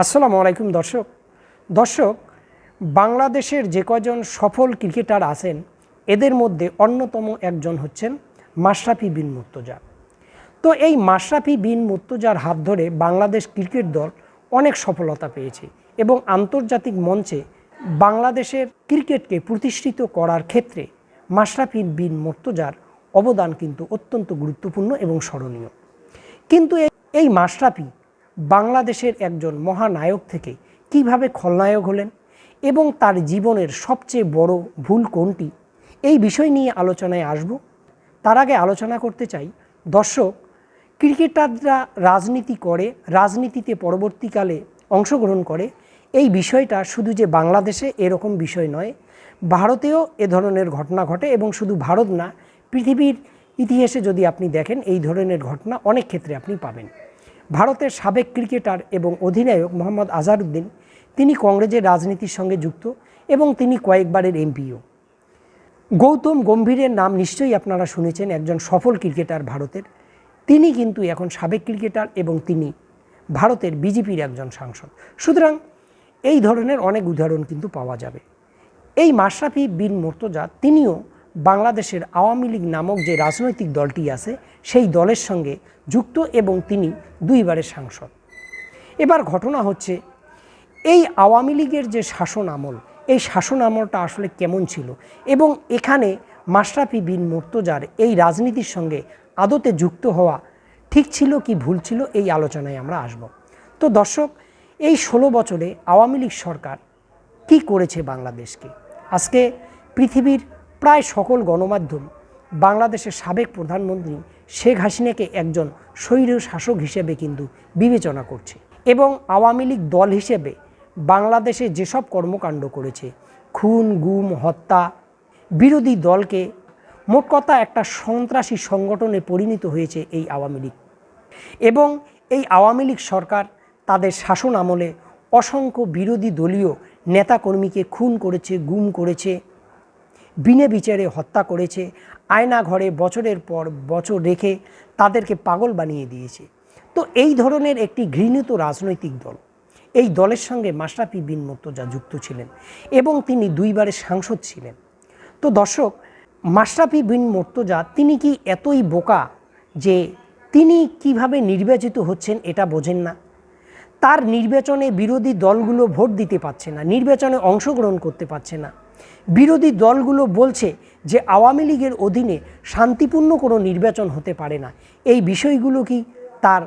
আসসালামু আলাইকুম, দর্শক। দর্শক, বাংলাদেশের যে কজন সফল ক্রিকেটার আছেন, এদের মধ্যে অন্যতম একজন হচ্ছেন মাশরাফি বিন মুর্তজা। তো এই মাশরাফি বিন মুর্তজার হাত ধরে বাংলাদেশ ক্রিকেট দল অনেক সফলতা পেয়েছে এবং আন্তর্জাতিক মঞ্চে বাংলাদেশের ক্রিকেটকে প্রতিষ্ঠিত করার ক্ষেত্রে মাশরাফি বিন মুর্তজার অবদান কিন্তু অত্যন্ত গুরুত্বপূর্ণ এবং স্মরণীয়। কিন্তু এই- মাশরাফি বাংলাদেশের একজন মহানায়ক থেকে কীভাবে খলনায়ক হলেন এবং তার জীবনের সবচেয়ে বড় ভুল কোনটি? এই বিষয় নিয়ে আলোচনায় আসব। তার আগে আলোচনা করতে চাই, দর্শক, ক্রিকেটাররা রাজনীতি করে, রাজনীতিতে পরবর্তীকালে অংশগ্রহণ করে। এই বিষয়টা শুধু যে বাংলাদেশে এরকম বিষয় নয়, ভারতেও এ ধরনের ঘটনা ঘটে এবং শুধু ভারত না, পৃথিবীর ইতিহাসে যদি আপনি দেখেন, এই ধরনের ঘটনা অনেক ক্ষেত্রে আপনি পাবেন। ভারতের সাবেক ক্রিকেটার এবং অধিনায়ক মোহাম্মদ আজহারউদ্দিন তিনি কংগ্রেসের রাজনীতির সঙ্গে যুক্ত এবং তিনি কয়েকবারের এমপিও। গৌতম গম্ভীরের নাম নিশ্চয়ই আপনারা শুনেছেন, একজন সফল ক্রিকেটার ভারতের। তিনি কিন্তু এখন সাবেক ক্রিকেটার এবং তিনি ভারতের বিজেপির একজন সাংসদ। সুতরাং এই ধরনের অনেক উদাহরণ কিন্তু পাওয়া যাবে। এই মাশরাফি বিন মোর্তজা, তিনিও বাংলাদেশের আওয়ামী লীগ নামক যে রাজনৈতিক দলটি আছে, সেই দলের সঙ্গে যুক্ত এবং তিনি দুইবারের সাংসদ। এবার ঘটনা হচ্ছে, এই আওয়ামী লীগের যে শাসন আমল, এই শাসন আমলটা আসলে কেমন ছিল? এবং এখানে মাশরাফি বিন মুর্তজার এই রাজনীতির সঙ্গে আদতে যুক্ত হওয়া ঠিক ছিল কি ভুল ছিল, এই আলোচনায় আমরা আসব। তো দর্শক, এই ষোলো বছরে আওয়ামী লীগ সরকার কি করেছে বাংলাদেশকে? আজকে পৃথিবীর প্রায় সকল গণমাধ্যম বাংলাদেশের সাবেক প্রধানমন্ত্রী শেখ হাসিনাকে একজন স্বৈর শাসক হিসেবে কিন্তু বিবেচনা করছে এবং আওয়ামী লীগ দল হিসেবে বাংলাদেশে যেসব কর্মকাণ্ড করেছে, খুন, গুম, হত্যা, বিরোধী দলকে মোট কথা একটা সন্ত্রাসী সংগঠনে পরিণত হয়েছে এই আওয়ামী লীগ। এবং এই আওয়ামী লীগ সরকার তাদের শাসন আমলে অসংখ্য বিরোধী দলীয় নেতাকর্মীকে খুন করেছে, গুম করেছে বিনে বিচারে হত্যা করেছে, আয়না ঘরে বছরের পর বছর রেখে তাদেরকে পাগল বানিয়ে দিয়েছে। তো এই ধরনের একটি ঘৃণিত রাজনৈতিক দল, এই দলের সঙ্গে মাশরাফি বিন মুর্তজা যুক্ত ছিলেন এবং তিনি দুইবারের সাংসদ ছিলেন। তো দর্শক, মাশরাফি বিন মুর্তজা তিনি কি এতই বোকা যে তিনি কীভাবে নির্বাচিত হচ্ছেন এটা বোঝেন না। তার নির্বাচনে বিরোধী দলগুলো ভোট দিতে পারছে না, নির্বাচনে অংশগ্রহণ করতে পারছে না। বিরোধী দলগুলো বলছে যে আওয়ামী লীগের অধীনে শান্তিপূর্ণ কোনো নির্বাচন হতে পারে না। এই বিষয়গুলো কি তার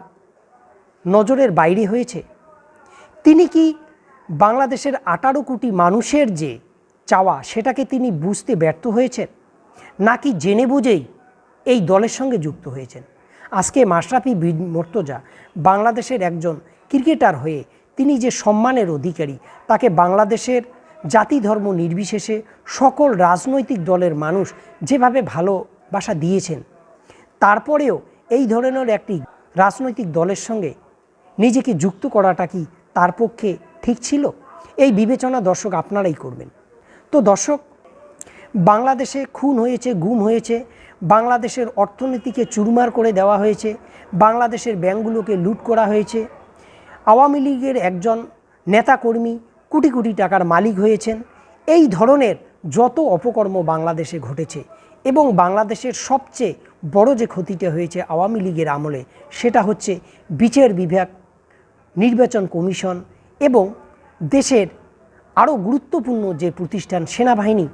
নজরের বাইরে হয়েছে? তিনি কি বাংলাদেশের আঠারো কোটি মানুষের যে চাওয়া সেটাকে তিনি বুঝতে ব্যর্থ হয়েছেন? নাকি জেনে বুঝেই এই দলের সঙ্গে যুক্ত হয়েছেন? আজকে মাশরাফি বিন মোর্তজা বাংলাদেশের একজন ক্রিকেটার হয়ে তিনি যে সম্মানের অধিকারী, তাকে বাংলাদেশের জাতি ধর্ম নির্বিশেষে সকল রাজনৈতিক দলের মানুষ যেভাবে ভালোবাসা দিয়েছেন, তারপরেও এই ধরনের একটি রাজনৈতিক দলের সঙ্গে নিজেকে যুক্ত করাটা কি তার পক্ষে ঠিক ছিল? এই বিবেচনা দর্শক আপনারাই করবেন। তো দর্শক, বাংলাদেশে খুন হয়েছে, গুম হয়েছে, বাংলাদেশের অর্থনীতিকে চুরমার করে দেওয়া হয়েছে, বাংলাদেশের ব্যাংকগুলোকে লুট করা হয়েছে, আওয়ামী লীগের একজন নেতাকর্মী কোটি কোটি টাকার মালিক হয়েছেন। এই ধরনের যত অপকর্ম বাংলাদেশে ঘটেছে এবং বাংলাদেশের সবচেয়ে বড় যে ক্ষতিটা হয়েছে আওয়ামী লীগের আমলে, সেটা হচ্ছে বিচার বিভাগ, নির্বাচন কমিশন এবং দেশের আরও গুরুত্বপূর্ণ যে প্রতিষ্ঠান সেনাবাহিনী,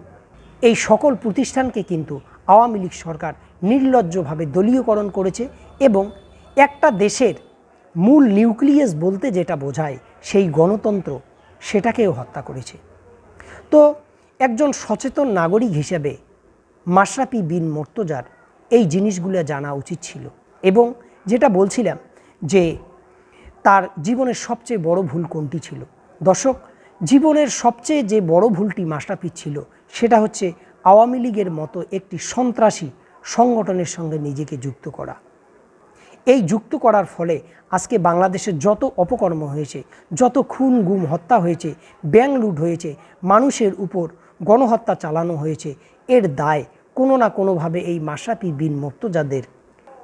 এই সকল প্রতিষ্ঠানকে কিন্তু আওয়ামী লীগ সরকার নির্লজ্জভাবে দলীয়করণ করেছে এবং একটা দেশের মূল নিউক্লিয়াস বলতে যেটা বোঝায় সেই গণতন্ত্র সেটাকেও হত্যা করেছে। তো একজন সচেতন নাগরিক হিসেবে মাশরাফি বিন মোর্তজার এই জিনিসগুলো জানা উচিত ছিল এবং যেটা বলছিলাম যে তার জীবনের সবচেয়ে বড় ভুল কোনটি ছিল? দর্শক, জীবনের সবচেয়ে যে বড় ভুলটি মাশরাফির ছিল সেটা হচ্ছে আওয়ামী লীগের মতো একটি সন্ত্রাসী সংগঠনের সঙ্গে নিজেকে যুক্ত করা। এই যুক্ত করার ফলে আজকে বাংলাদেশের যত অপকর্ম হয়েছে, যত খুন, গুম, হত্যা হয়েছে, ব্যাং লুট হয়েছে, মানুষের উপর গণহত্যা চালানো হয়েছে, এর দায় কোনো না কোনোভাবে এই মাশরাফি বিন মুর্তজাদের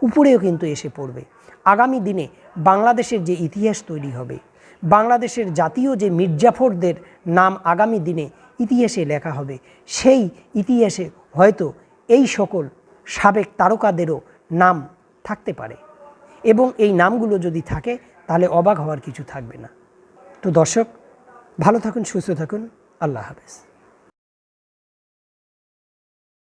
উপরেও কিন্তু এসে পড়বে। আগামী দিনে বাংলাদেশের যে ইতিহাস তৈরি হবে, বাংলাদেশের জাতীয় যে মির্জাফরদের নাম আগামী দিনে ইতিহাসে লেখা হবে, সেই ইতিহাসে হয়তো এই সকল সাবেক তারকাদেরও নাম থাকতে পারে। এবং এই নামগুলো যদি থাকে, তাহলে অবাক হওয়ার কিছু থাকবে না। তো দর্শক, ভালো থাকুন, সুস্থ থাকুন। আল্লাহ হাফেজ।